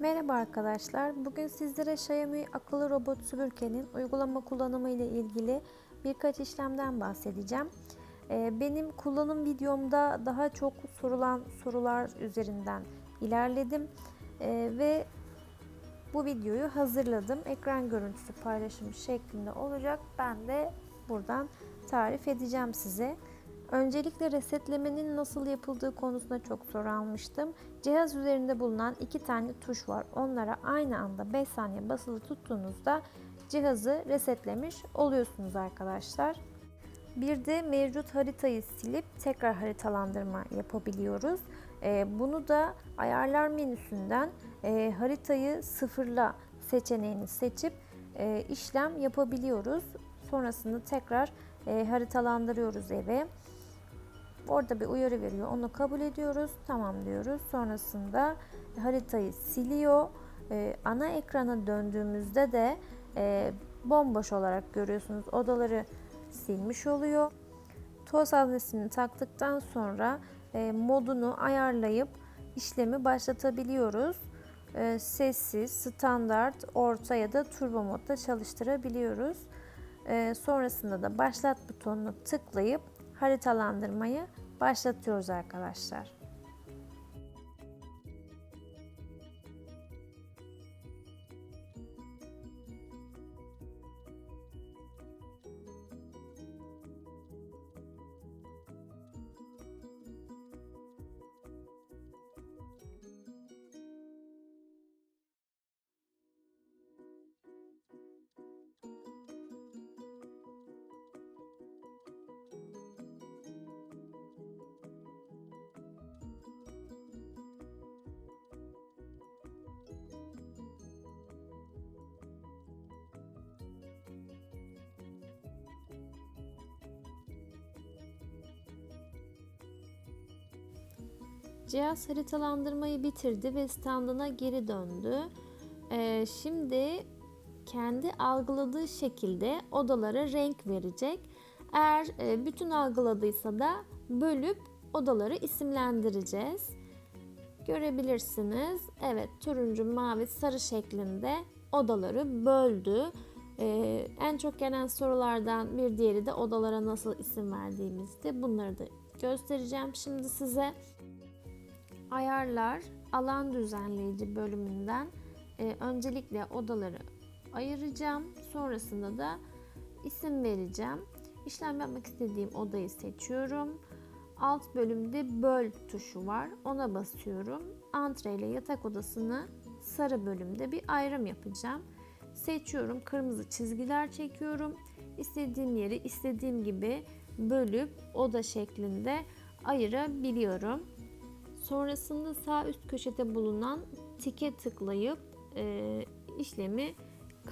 Merhaba arkadaşlar. Bugün sizlere Xiaomi akıllı robot süpürgenin uygulama kullanımı ile ilgili birkaç işlemden bahsedeceğim. Ee, Benim kullanım videomda daha çok sorulan sorular üzerinden ilerledim Ee, ve bu videoyu hazırladım. Ekran görüntüsü paylaşımı şeklinde olacak. Ben de buradan tarif edeceğim size. Öncelikle resetlemenin nasıl yapıldığı konusunda çok soru almıştım. Cihaz üzerinde bulunan iki tane tuş var. Onlara aynı anda 5 saniye basılı tuttuğunuzda cihazı resetlemiş oluyorsunuz arkadaşlar. Bir de mevcut haritayı silip tekrar haritalandırma yapabiliyoruz. Ee, bunu da ayarlar menüsünden e, haritayı sıfırla seçeneğini seçip e, işlem yapabiliyoruz. Sonrasında tekrar e, haritalandırıyoruz eve. Orada bir uyarı veriyor. Onu kabul ediyoruz. Tamam diyoruz. Sonrasında haritayı siliyor. Ee, ana ekrana döndüğümüzde de e, bomboş olarak görüyorsunuz. Odaları silmiş oluyor. Toz haznesini taktıktan sonra e, modunu ayarlayıp işlemi başlatabiliyoruz. E, sessiz, standart, orta ya da turbo modda çalıştırabiliyoruz. E, sonrasında da başlat butonuna tıklayıp haritalandırmayı başlatıyoruz arkadaşlar. Cihaz haritalandırmayı bitirdi ve standına geri döndü. Ee, şimdi kendi algıladığı şekilde odalara renk verecek. Eğer e, bütün algıladıysa da bölüp odaları isimlendireceğiz. Görebilirsiniz. Evet turuncu, mavi, sarı şeklinde odaları böldü. Ee, en çok gelen sorulardan bir diğeri de odalara nasıl isim verdiğimizdi. Bunları da göstereceğim şimdi size ayarlar alan düzenleyici bölümünden e, öncelikle odaları ayıracağım. Sonrasında da isim vereceğim. İşlem yapmak istediğim odayı seçiyorum. Alt bölümde böl tuşu var. Ona basıyorum. Antre ile yatak odasını sarı bölümde bir ayrım yapacağım. Seçiyorum. Kırmızı çizgiler çekiyorum. İstediğim yeri istediğim gibi bölüp oda şeklinde ayırabiliyorum. Sonrasında sağ üst köşede bulunan tike tıklayıp e, işlemi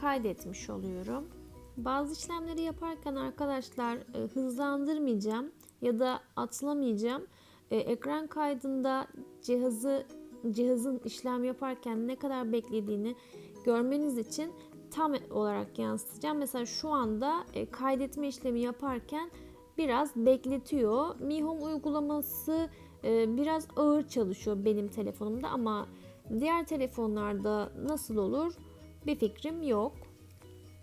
kaydetmiş oluyorum. Bazı işlemleri yaparken arkadaşlar e, hızlandırmayacağım ya da atlamayacağım. E, ekran kaydında cihazı cihazın işlem yaparken ne kadar beklediğini görmeniz için tam olarak yansıtacağım. Mesela şu anda e, kaydetme işlemi yaparken biraz bekletiyor. Mi Home uygulaması ee, biraz ağır çalışıyor benim telefonumda ama diğer telefonlarda nasıl olur bir fikrim yok.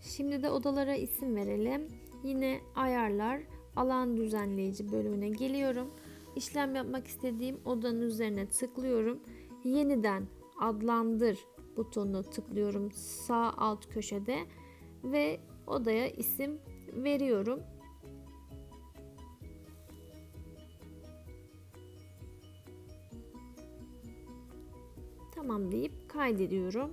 Şimdi de odalara isim verelim. Yine ayarlar alan düzenleyici bölümüne geliyorum. İşlem yapmak istediğim odanın üzerine tıklıyorum. Yeniden adlandır butonuna tıklıyorum sağ alt köşede ve odaya isim veriyorum. Tamam deyip kaydediyorum.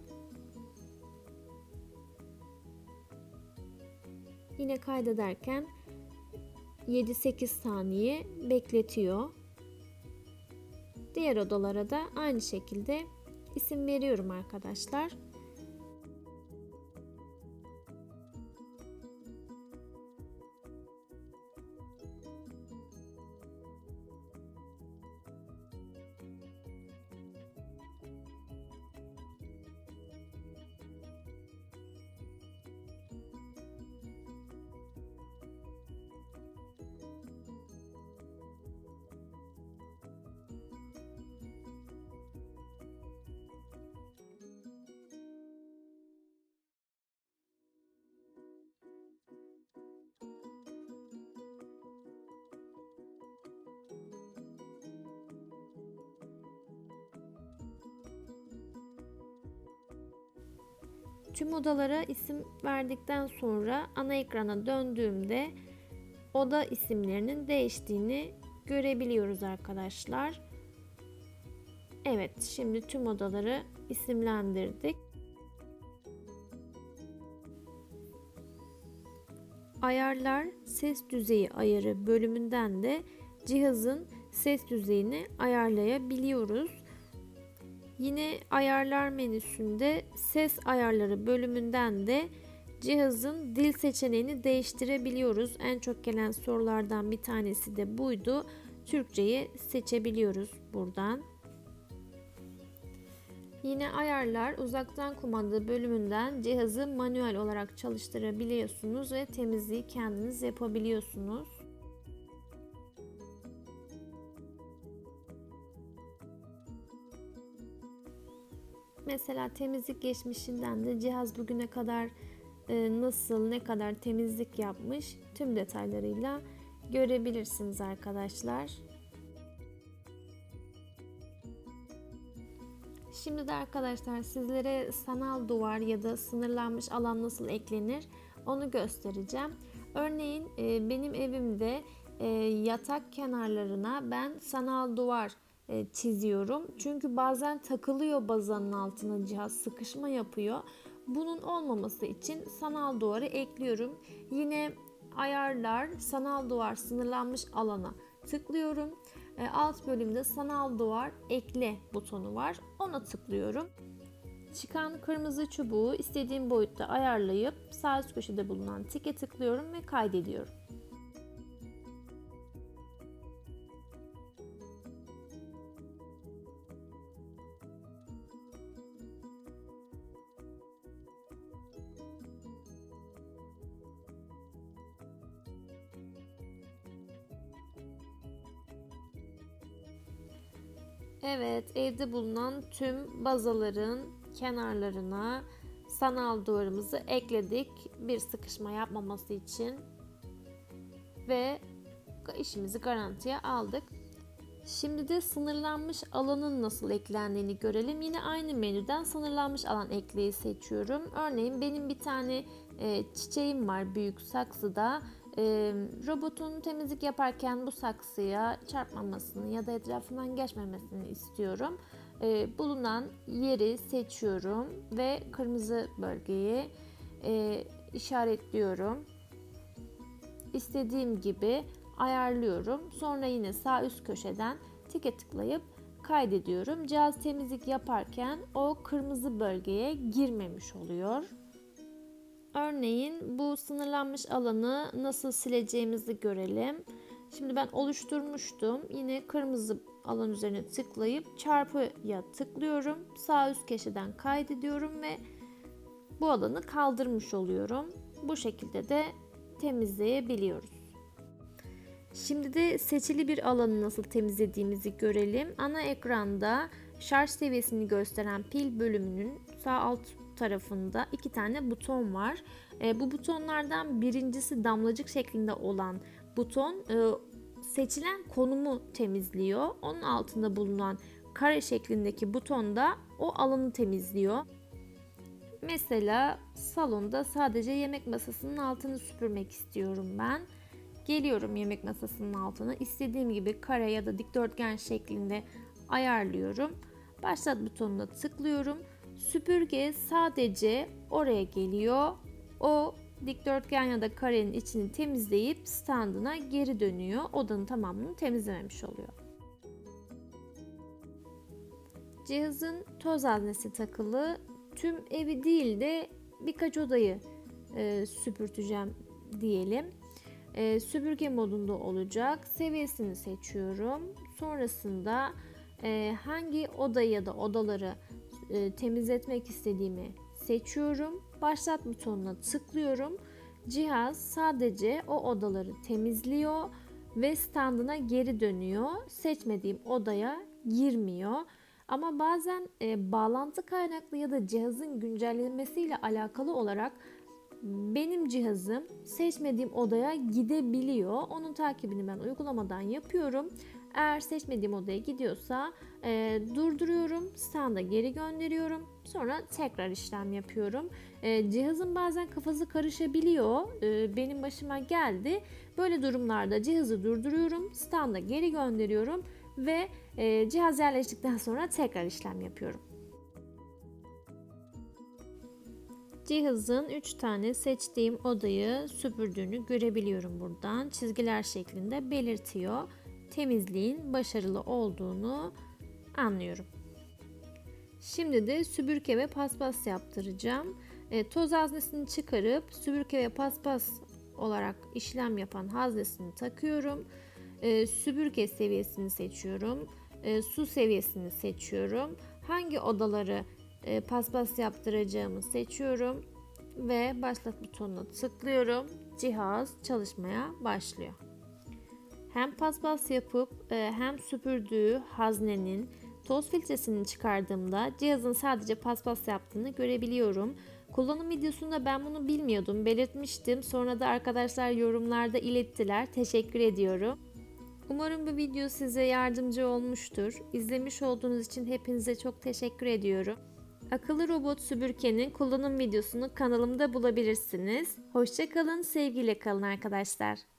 Yine kaydederken 7-8 saniye bekletiyor. Diğer odalara da aynı şekilde isim veriyorum arkadaşlar. Tüm odalara isim verdikten sonra ana ekrana döndüğümde oda isimlerinin değiştiğini görebiliyoruz arkadaşlar. Evet, şimdi tüm odaları isimlendirdik. Ayarlar ses düzeyi ayarı bölümünden de cihazın ses düzeyini ayarlayabiliyoruz. Yine ayarlar menüsünde ses ayarları bölümünden de cihazın dil seçeneğini değiştirebiliyoruz. En çok gelen sorulardan bir tanesi de buydu. Türkçeyi seçebiliyoruz buradan. Yine ayarlar uzaktan kumanda bölümünden cihazı manuel olarak çalıştırabiliyorsunuz ve temizliği kendiniz yapabiliyorsunuz. Mesela temizlik geçmişinden de cihaz bugüne kadar e, nasıl, ne kadar temizlik yapmış tüm detaylarıyla görebilirsiniz arkadaşlar. Şimdi de arkadaşlar sizlere sanal duvar ya da sınırlanmış alan nasıl eklenir onu göstereceğim. Örneğin e, benim evimde e, yatak kenarlarına ben sanal duvar çiziyorum. Çünkü bazen takılıyor bazanın altına cihaz sıkışma yapıyor. Bunun olmaması için sanal duvarı ekliyorum. Yine ayarlar sanal duvar sınırlanmış alana tıklıyorum. E, alt bölümde sanal duvar ekle butonu var. Ona tıklıyorum. Çıkan kırmızı çubuğu istediğim boyutta ayarlayıp sağ üst köşede bulunan tike tıklıyorum ve kaydediyorum. Evet, evde bulunan tüm bazaların kenarlarına sanal duvarımızı ekledik. Bir sıkışma yapmaması için ve işimizi garantiye aldık. Şimdi de sınırlanmış alanın nasıl eklendiğini görelim. Yine aynı menüden sınırlanmış alan ekleyi seçiyorum. Örneğin benim bir tane e, çiçeğim var büyük saksıda. E, robotun temizlik yaparken bu saksıya çarpmamasını ya da etrafından geçmemesini istiyorum. E, bulunan yeri seçiyorum ve kırmızı bölgeyi e, işaretliyorum. İstediğim gibi ayarlıyorum. Sonra yine sağ üst köşeden tike tıklayıp kaydediyorum. Cihaz temizlik yaparken o kırmızı bölgeye girmemiş oluyor. Örneğin bu sınırlanmış alanı nasıl sileceğimizi görelim. Şimdi ben oluşturmuştum. Yine kırmızı alan üzerine tıklayıp çarpıya tıklıyorum. Sağ üst köşeden kaydediyorum ve bu alanı kaldırmış oluyorum. Bu şekilde de temizleyebiliyoruz. Şimdi de seçili bir alanı nasıl temizlediğimizi görelim. Ana ekranda şarj seviyesini gösteren pil bölümünün sağ alt tarafında iki tane buton var. E, bu butonlardan birincisi damlacık şeklinde olan buton e, seçilen konumu temizliyor. Onun altında bulunan kare şeklindeki buton da o alanı temizliyor. Mesela salonda sadece yemek masasının altını süpürmek istiyorum ben. Geliyorum yemek masasının altına. istediğim gibi kare ya da dikdörtgen şeklinde ayarlıyorum. Başlat butonuna tıklıyorum. Süpürge sadece oraya geliyor. O dikdörtgen ya da karenin içini temizleyip standına geri dönüyor. Odanın tamamını temizlememiş oluyor. Cihazın toz haznesi takılı. Tüm evi değil de birkaç odayı e, süpürteceğim diyelim. E, süpürge modunda olacak. Seviyesini seçiyorum. Sonrasında e, hangi odayı ya da odaları e, temizletmek istediğimi seçiyorum. Başlat butonuna tıklıyorum. Cihaz sadece o odaları temizliyor ve standına geri dönüyor. Seçmediğim odaya girmiyor. Ama bazen e, bağlantı kaynaklı ya da cihazın güncellenmesiyle alakalı olarak benim cihazım seçmediğim odaya gidebiliyor. Onun takibini ben uygulamadan yapıyorum. Eğer seçmediğim odaya gidiyorsa e, durduruyorum, standa geri gönderiyorum. Sonra tekrar işlem yapıyorum. E, cihazın bazen kafası karışabiliyor. E, benim başıma geldi. Böyle durumlarda cihazı durduruyorum, standa geri gönderiyorum ve e, cihaz yerleştikten sonra tekrar işlem yapıyorum. Cihazın 3 tane seçtiğim odayı süpürdüğünü görebiliyorum buradan. Çizgiler şeklinde belirtiyor. Temizliğin başarılı olduğunu anlıyorum. Şimdi de süpürge ve paspas yaptıracağım. E, toz haznesini çıkarıp süpürge ve paspas olarak işlem yapan haznesini takıyorum. E, süpürge seviyesini seçiyorum. E, su seviyesini seçiyorum. Hangi odaları e, paspas yaptıracağımı seçiyorum ve başlat butonuna tıklıyorum. Cihaz çalışmaya başlıyor. Hem paspas yapıp e, hem süpürdüğü haznenin toz filtresini çıkardığımda cihazın sadece paspas yaptığını görebiliyorum. Kullanım videosunda ben bunu bilmiyordum, belirtmiştim. Sonra da arkadaşlar yorumlarda ilettiler. Teşekkür ediyorum. Umarım bu video size yardımcı olmuştur. İzlemiş olduğunuz için hepinize çok teşekkür ediyorum. Akıllı robot süpürgenin kullanım videosunu kanalımda bulabilirsiniz. Hoşçakalın, sevgiyle kalın arkadaşlar.